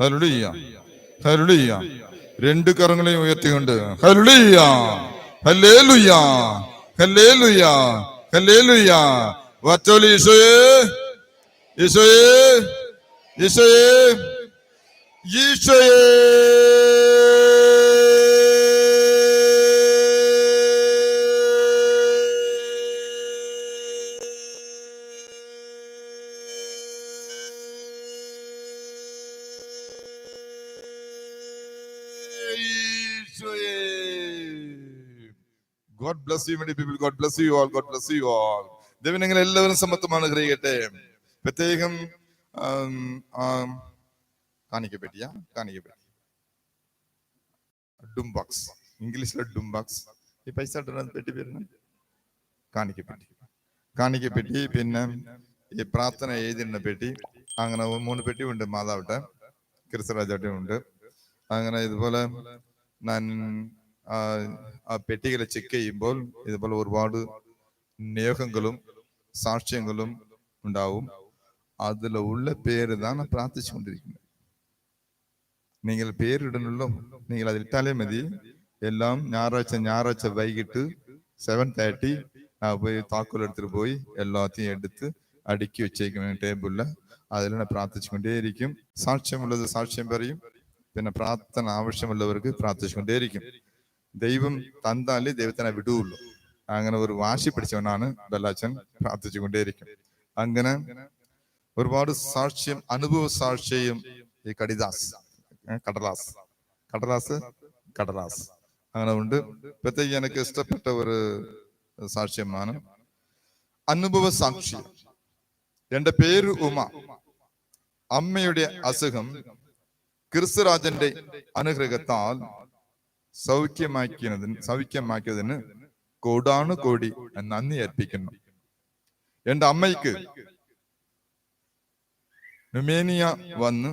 ഹലുലിയ രണ്ട് കറങ്ങളെയും ഉയർത്തിക്കൊണ്ട് ഹലുലിയ ഹല്ലേ ലുയ ഈശോയേ ഈശോയേ God bless you many people God bless you all God bless you all ദൈവം നിങ്ങൾ എല്ലാവരും സമത്വമാണ് ഗ്രഹിക്കട്ടെ പ്രത്യേകം കാണിക്കപ്പെട്ടിയ കാണിക്കപ്പെട്ടി ഡുംബാക്സ് ഇംഗ്ലീഷിലെ ഡുംബാക്സ് ഈ പൈസ പെട്ടി പേരുന്ന കാണിക്കപ്പെട്ടി കാണിക്കപ്പെട്ടി പിന്നെ ഈ പ്രാർത്ഥന എഴുതിയിരുന്ന പെട്ടി അങ്ങനെ മൂന്ന് പെട്ടി ഉണ്ട് മാതാവട്ടെ ക്രിസ്തരാജാട്ടി ഉണ്ട് അങ്ങനെ ഇതുപോലെ ഞാൻ பெட்டிகளை செக் செய்யும் போல் இது போல ஒருபாடு நியோகங்களும் சாட்சியங்களும் உண்டாகும் அதுல உள்ள பேரு தான் நான் பிரார்த்திச்சு கொண்டிருக்கிறேன் நீங்கள் பேரிடணுள்ளோ நீங்கள் அதை இட்டாலே மதி எல்லாம் ஞாயிறாச்ச ஞாயிறாச்ச வைகிட்டு செவன் தேர்ட்டி நான் போய் தாக்குள் எடுத்துட்டு போய் எல்லாத்தையும் எடுத்து அடுக்கி வச்சிருக்கேன் டேபிள்ல அதுல நான் பிரார்த்திச்சு கொண்டே இருக்கும் சாட்சியம் உள்ளது சாட்சியம் பெறையும் பின்ன பிரார்த்தனை ஆவசியம் உள்ளவருக்கு பிரார்த்திச்சு கொண்டே இருக்கும் ദൈവം തന്നാലേ ദൈവത്തിനെ വിടുകയുള്ളൂ അങ്ങനെ ഒരു വാശി പിടിച്ചവനാണ് ബലാച്ചൻ പ്രാർത്ഥിച്ചുകൊണ്ടേയിരിക്കും അങ്ങനെ ഒരുപാട് സാക്ഷ്യം അനുഭവ സാക്ഷ്യം ഈ കടിദാസ് കടലാസ് കടലാസ് കടലാസ് അങ്ങനെ ഉണ്ട് പ്രത്യേകിച്ച് എനിക്ക് ഇഷ്ടപ്പെട്ട ഒരു സാക്ഷ്യമാണ് അനുഭവ സാക്ഷ്യം എന്റെ പേര് ഉമ അമ്മയുടെ അസുഖം ക്രിസ്തുരാജന്റെ അനുഗ്രഹത്താൽ സൗഖ്യമാക്കിയതിന് സൗഖ്യമാക്കിയതിന് കൊടാണു കോടി നന്ദി അർപ്പിക്കുന്നു എന്റെ അമ്മയ്ക്ക് ന്യൂമേനിയ വന്ന്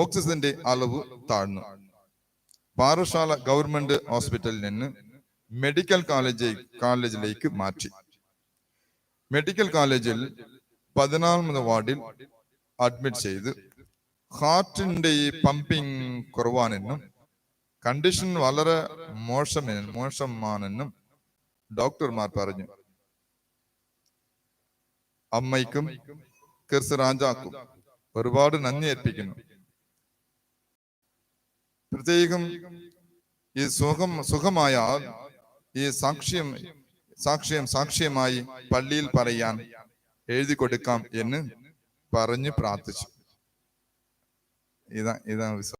ഓക്സിജന്റെ അളവ് താഴ്ന്നു പാറശാല ഗവൺമെന്റ് ഹോസ്പിറ്റലിൽ നിന്ന് മെഡിക്കൽ കോളേജ് കോളേജിലേക്ക് മാറ്റി മെഡിക്കൽ കോളേജിൽ പതിനാലാമത് വാർഡിൽ അഡ്മിറ്റ് ചെയ്ത് ഹാർട്ടിന്റെ ഈ പമ്പിങ് കുറവാണെന്നും കണ്ടീഷൻ വളരെ മോശം മോശമാണെന്നും ഡോക്ടർമാർ പറഞ്ഞു അമ്മയ്ക്കും കിർസ് രാജാക്കും ഒരുപാട് നന്ദി ഏൽപ്പിക്കുന്നു പ്രത്യേകം ഈ സുഖം സുഖമായ ഈ സാക്ഷ്യം സാക്ഷ്യം സാക്ഷ്യമായി പള്ളിയിൽ പറയാൻ എഴുതി കൊടുക്കാം എന്ന് പറഞ്ഞു പ്രാർത്ഥിച്ചു இதுதான் இதுதான் விசுவாசம்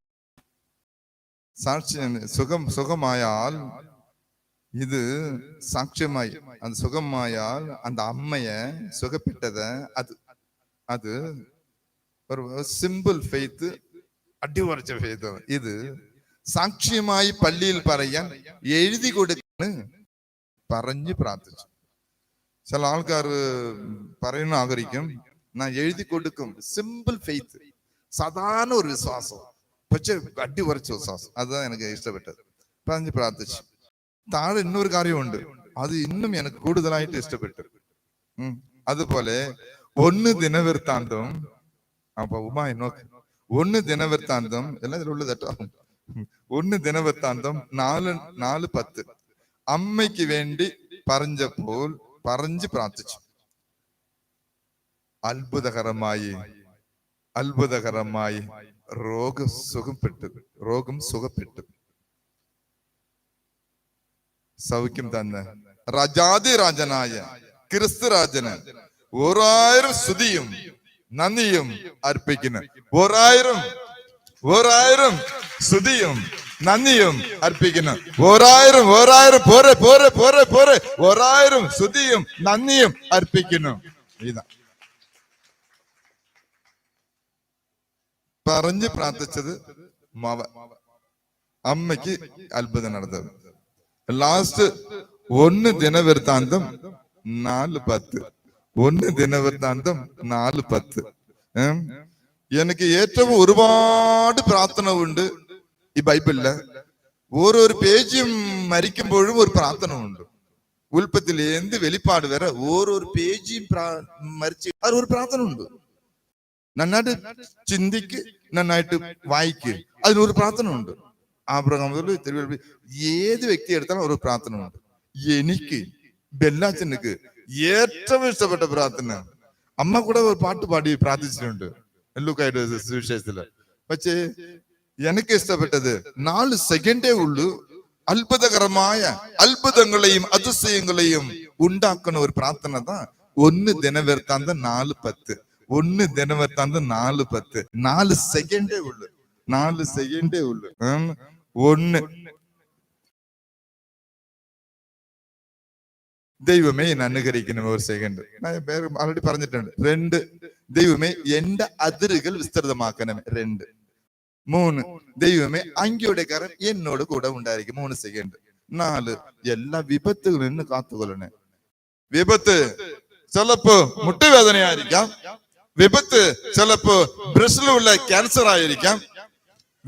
சாட்சி சுகம் சுகமாயால் இது சாட்சியமாய் அந்த சுகமாயால் அந்த அம்மைய சுகப்பிட்டத அது அது ஒரு சிம்பிள் ஃபெய்த்து அடி உரைச்ச ஃபெய்த்து இது சாட்சியமாய் பள்ளியில் பறைய எழுதி கொடுக்கணும்னு பறஞ்சு பிரார்த்திச்சு சில ஆள்காரு பறையணும் ஆகரிக்கும் நான் எழுதி கொடுக்கும் சிம்பிள் ஃபெய்த்து சாதாரண ஒரு விசுவாசம் பச்சை அடி உரைச்ச விசுவாசம் அதுதான் எனக்கு இஷ்டப்பட்டது பதினஞ்சு பிரார்த்திச்சு தாழ இன்னொரு காரியம் உண்டு அது இன்னும் எனக்கு கூடுதலாயிட்டு இஷ்டப்பட்டு அது போல ஒன்னு தினவிற்த்தாண்டும் அப்ப உமா நோக்கு ஒன்னு தினவிற்த்தாண்டும் எல்லாம் உள்ள உள்ளதட்டும் ஒன்னு தின தினவிற்த்தாண்டும் நாலு நாலு பத்து அம்மைக்கு வேண்டி பறைஞ்ச போல் பறஞ்சு பிரார்த்திச்சு அற்புதகரமாயி അത്ഭുതകരമായി രോഗ സുഖപ്പെട്ടു രോഗം സുഖപ്പെട്ടു സൗഖ്യം തന്നെ രാജാതിരാജനായ ക്രിസ്തുരാജന് ഓരായിരം സ്തുതിയും നന്ദിയും അർപ്പിക്കുന്നു ഓരായിരം ഓരായിരം സ്തുതിയും നന്ദിയും അർപ്പിക്കുന്നു ഓരായിരം ഓരായിരം പോരെ പോരെ പോരെ പോരെ ഓരായിരം സ്തുതിയും നന്ദിയും അർപ്പിക്കുന്നു ഇതാ പറഞ്ഞ് പ്രാർത്ഥിച്ചത് മവ അമ്മയ്ക്ക് അത്ഭുതം നടന്നത് ലാസ്റ്റ് ഒന്ന് ദിനവൃത്താന്തം നാല് പത്ത് ഒന്ന് ദിനവൃത്താന്തം നാല് പത്ത് എനിക്ക് ഏറ്റവും ഒരുപാട് പ്രാർത്ഥന ഉണ്ട് ഈ ബൈബിളില് ഓരോരു പേജും മരിക്കുമ്പോഴും ഒരു പ്രാർത്ഥന ഉണ്ട് ഉൽപ്പത്തിൽ എന്ത് വെളിപ്പാട് വരെ ഓരോരു പേജും മരിച്ച് ഒരു പ്രാർത്ഥന ഉണ്ട് നന്നായിട്ട് ചിന്തിക്ക് നന്നായിട്ട് വായിക്കുക അതിനൊരു പ്രാർത്ഥന ഉണ്ട് ആബ്രഹാമത്തിൽ തിരുവള്ളി ഏത് വ്യക്തി എടുത്താലും ഒരു പ്രാർത്ഥന ഉണ്ട് എനിക്ക് ബെല്ലാച്ചനക്ക് ഏറ്റവും ഇഷ്ടപ്പെട്ട പ്രാർത്ഥന അമ്മ കൂടെ ഒരു പാട്ട് പാടി പ്രാർത്ഥിച്ചിട്ടുണ്ട് എല്ലുക്കായിട്ട് സുവിശേഷത്തില് പക്ഷേ എനിക്ക് ഇഷ്ടപ്പെട്ടത് നാല് സെക്കൻഡേ ഉള്ളൂ അത്ഭുതകരമായ അത്ഭുതങ്ങളെയും അതിശയങ്ങളെയും ഉണ്ടാക്കുന്ന ഒരു പ്രാർത്ഥന ഒന്ന് ദിനവൃത്താന്തം നാല് പത്ത് ஒண்ணு தினமே தந்து நாலு பத்து நாலு செகண்டே உள்ளு நாலு செகண்டே உள்ளு ஒன்னு தெய்வமே என் அனுகரிக்கணும் ஒரு செகண்ட் நான் பேர் ஆல்ரெடி பறஞ்சிட்டேன் ரெண்டு தெய்வமே எந்த அதிர்கள் விஸ்திருதமாக்கணும் ரெண்டு மூணு தெய்வமே அங்கியோட கரன் என்னோட கூட உண்டாயிருக்கு மூணு செகண்ட் நாலு எல்லா விபத்துகளும் காத்துக்கொள்ளணும் விபத்து சொல்லப்போ முட்டு வேதனையா இருக்கா വിപത്ത് ചിലപ്പോ ബ്രസിലുള്ള ക്യാൻസർ ആയിരിക്കാം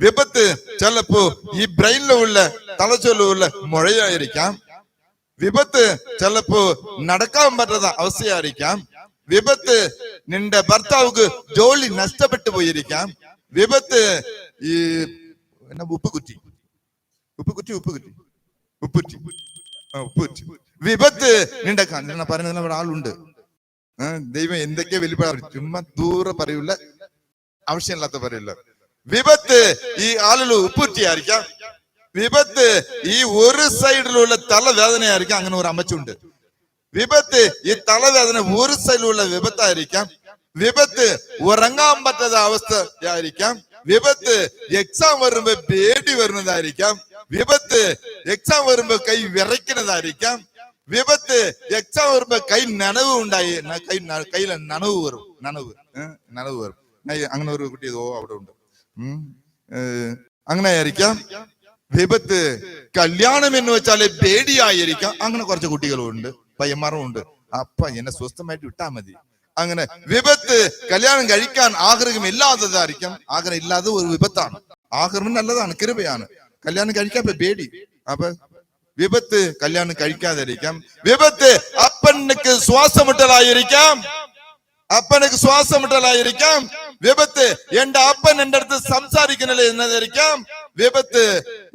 വിപത്ത് ചിലപ്പോ ഈ ബ്രെയിനിലുള്ള തലച്ചോറിലുള്ള മുഴയായിരിക്കാം വിപത്ത് ചിലപ്പോ നടക്കാൻ പറ്റുന്ന അവസ്ഥയായിരിക്കാം വിപത്ത് നിന്റെ ഭർത്താവുക്ക് ജോലി നഷ്ടപ്പെട്ടു പോയിരിക്കാം വിപത്ത് ഈ എന്നാ ഉപ്പ് കുറ്റി ഉപ്പ് കുറ്റി ഉപ്പ് കുറ്റി ഉപ്പുറ്റി ഉപ്പുറ്റി വിപത്ത് നിന്റെ ഞാൻ പറഞ്ഞ ഇവിടെ ആളുണ്ട് ദൈവം എന്തൊക്കെ വലിയ ചുമ്മാ ദൂരെ പറയൂല ആവശ്യമില്ലാത്ത പറയില്ല വിപത്ത് ഈ ആളുകൾ ഉപ്പുറ്റിയായിരിക്കാം വിപത്ത് ഈ ഒരു സൈഡിലുള്ള തലവേദനയായിരിക്കാം അങ്ങനെ ഒരു അമ്മച്ചുണ്ട് വിപത്ത് ഈ തലവേദന ഒരു സൈഡിലുള്ള വിപത്തായിരിക്കാം വിപത്ത് ഉറങ്ങാൻ പറ്റാത്ത അവസ്ഥ ആയിരിക്കാം വിപത്ത് എക്സാം വരുമ്പോ പേടി വരുന്നതായിരിക്കാം വിപത്ത് എക്സാം വരുമ്പോ കൈ വിറയ്ക്കുന്നതായിരിക്കാം விபத்து எக்ஸாம் வரும்ப கை நனவு உண்டாயி கை கையில நனவு வரும் நனவு நனவு வரும் அங்கே ஒரு குட்டி ஓ அப்படி உண்டு അങ്ങനെ ആയിരിക്കാം വിപത്ത് കല്യാണം എന്ന് വെച്ചാൽ പേടിയായിരിക്കാം അങ്ങനെ കുറച്ച് കുട്ടികളുണ്ട് പയ്യന്മാരുമുണ്ട് അപ്പ എന്നെ സ്വസ്ഥമായിട്ട് വിട്ടാ മതി അങ്ങനെ വിപത്ത് കല്യാണം കഴിക്കാൻ ആഗ്രഹം ഇല്ലാത്തതായിരിക്കാം ആഗ്രഹം ഇല്ലാതെ ഒരു വിപത്താണ് ആഗ്രഹം നല്ലതാണ് കൃപയാണ് കല്യാണം കഴിക്കാൻ പേടി അപ്പൊ விபத்து கல்யாணம் கழிக்காத இருக்கும் விபத்து அப்பனுக்கு சுவாசம் இருக்கும் அப்பனுக்கு சுவாசம் இருக்கும் விபத்து என் அப்பன் என்ற இடத்து சம்சாரிக்கிற இருக்கும் விபத்து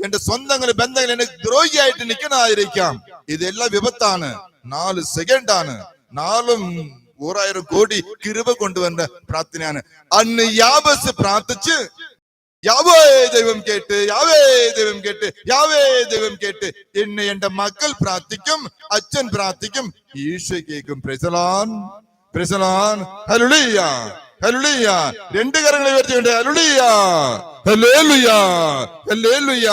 என் சொந்தங்கள் பெந்தங்கள் எனக்கு துரோகி ஆயிட்டு நிக்க நான் இருக்கும் இது எல்லாம் விபத்தான நாலு செகண்ட் செகண்டான நாலும் ஓராயிரம் கோடி கிருப கொண்டு வந்த பிரார்த்தனையானு அன்னு யாபஸ் பிரார்த்திச்சு യാവേ ദൈവം കേട്ട് യാവേ ദൈവം കേട്ട് യാവേ ദൈവം കേട്ട് എന്നെ എന്റെ മക്കൾ പ്രാർത്ഥിക്കും അച്ഛൻ പ്രാർത്ഥിക്കും ഈശോ കേൾക്കും പ്രസലാൻ പ്രസലാൻ ഹലുളിയ ഹലുളിയ രണ്ട് കരങ്ങളെ ഉയർത്തിയുണ്ട് ഹലുളിയ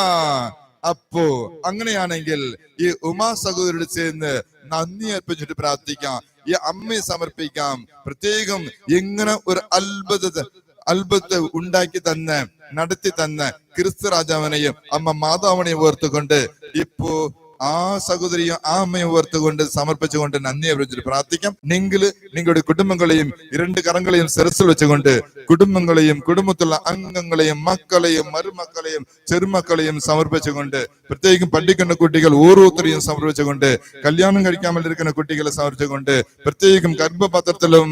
അപ്പോ അങ്ങനെയാണെങ്കിൽ ഈ ഉമാ സഹോദരോട് ചേർന്ന് നന്ദി അർപ്പിച്ചിട്ട് പ്രാർത്ഥിക്കാം ഈ അമ്മയെ സമർപ്പിക്കാം പ്രത്യേകം എങ്ങനെ ഒരു അത്ഭുത അത്ഭുത ഉണ്ടാക്കി തന്നെ നടത്തി തന്ന ക്രിസ്തു രാജാവിനെയും അമ്മ മാതാവിനെയും ഓർത്തുകൊണ്ട് ഇപ്പോ ആ സഹോദരിയും ആ അമ്മയും ഓർത്തുകൊണ്ട് സമർപ്പിച്ചുകൊണ്ട് നന്ദിയെ വിളിച്ചിട്ട് പ്രാർത്ഥിക്കാം നിങ്ങൾ നിങ്ങളുടെ കുടുംബങ്ങളെയും രണ്ട് കരങ്ങളെയും സിരസിൽ വെച്ചുകൊണ്ട് കുടുംബങ്ങളെയും കുടുംബത്തിലുള്ള അംഗങ്ങളെയും മക്കളെയും മരുമക്കളെയും ചെറുമക്കളെയും സമർപ്പിച്ചുകൊണ്ട് പ്രത്യേകിച്ചും പഠിക്കുന്ന കുട്ടികൾ ഓരോരുത്തരെയും സമർപ്പിച്ചുകൊണ്ട് കല്യാണം കഴിക്കാൻ വേണ്ടിയിരിക്കുന്ന കുട്ടികളെ സമർപ്പിച്ചുകൊണ്ട് പ്രത്യേകിച്ചും ഗർഭപാത്രത്തിലും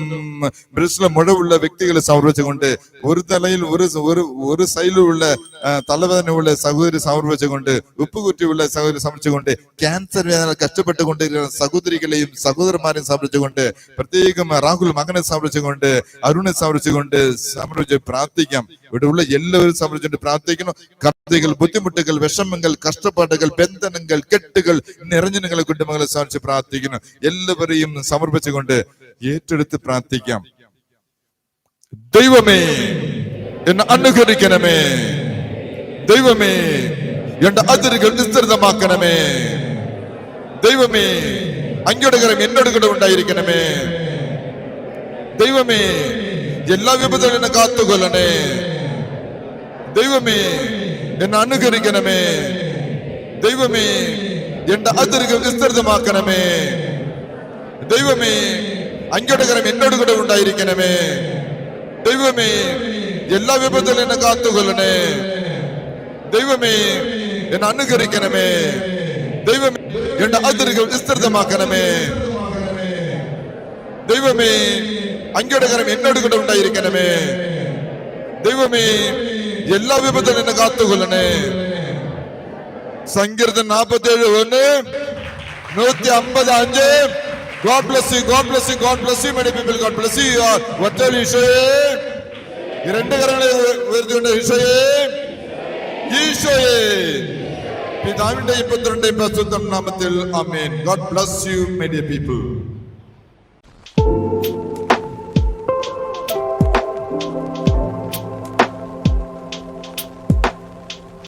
ബ്രസിലും മുഴവുള്ള വ്യക്തികളെ സമർപ്പിച്ചുകൊണ്ട് ഒരു തലയിൽ ഒരു ഒരു സൈലിലുള്ള തലവേദനയുള്ള സഹോദരി സമർപ്പിച്ചുകൊണ്ട് ഉപ്പുകുറ്റിയുള്ള സഹോദരി സമർപ്പിച്ചുകൊണ്ട് ക്യാൻസർ വേദന കഷ്ടപ്പെട്ടുകൊണ്ടിരിക്കുന്ന സഹോദരികളെയും സഹോദരന്മാരെയും സംരക്ഷിച്ചുകൊണ്ട് പ്രത്യേകം രാഹുൽ മകനെ സംരക്ഷിച്ചുകൊണ്ട് അരുണെ സംരക്ഷിച്ചുകൊണ്ട് സംരക്ഷിച്ച് പ്രാർത്ഥിക്കാം ഇവിടെ എല്ലാവരും സംരക്ഷിച്ചുകൊണ്ട് പ്രാർത്ഥിക്കണം കർത്തകൾ ബുദ്ധിമുട്ടുകൾ വിഷമങ്ങൾ കഷ്ടപ്പാടുകൾ ബന്ധനങ്ങൾ കെട്ടുകൾ നിറഞ്ഞനങ്ങളെ കൊണ്ട് മകളെ സംരക്ഷിച്ച് പ്രാർത്ഥിക്കണം എല്ലാവരെയും സമർപ്പിച്ചുകൊണ്ട് ഏറ്റെടുത്ത് പ്രാർത്ഥിക്കാം ദൈവമേ എന്നെ അനുകരിക്കണമേ ദൈവമേ എന്റെ അതിരുകൾ നിസ്തൃതമാക്കണമേ ദൈവമേ അങ്ങയുടെ കരം എന്നോട് കൂടെ ഉണ്ടായിരിക്കണമേ ദൈവമേ എല്ലാ വിപത്തും എന്നെ കാത്തുകൊല്ലണേ ദൈവമേ എന്നെ അനുകരിക്കണമേ ദൈവമേ എന്റെ അതിരുകൾ വിസ്തൃതമാക്കണമേ ദൈവമേ അങ്ങയുടെ കരം എന്നോട് കൂടെ ഉണ്ടായിരിക്കണമേ ദൈവമേ എല്ലാ വിപത്തും എന്നെ കാത്തുകൊല്ലണേ ദൈവമേ என்னை அனுகரிக்கணுமே தெய்வம் என் ஆதரிகள் விஸ்திருதமாக்கணுமே தெய்வமே அங்கடகரம் என்னோடு கூட இருக்கணுமே தெய்வமே எல்லா விபத்தும் என்ன காத்துக்கொள்ளனே சங்கீர்த்தன் நாற்பத்தி ஏழு ஒண்ணு நூத்தி ஐம்பது அஞ்சு God bless you, God bless you, God bless you, many people, God இரண்டு கரங்களை உயர்த்தி கொண்ட இசையே இசையே പിതാവിന്റെയും പുത്രന്റെയും പ്രസ്തുത നാമത്തിൽ അമേൻ God bless you many people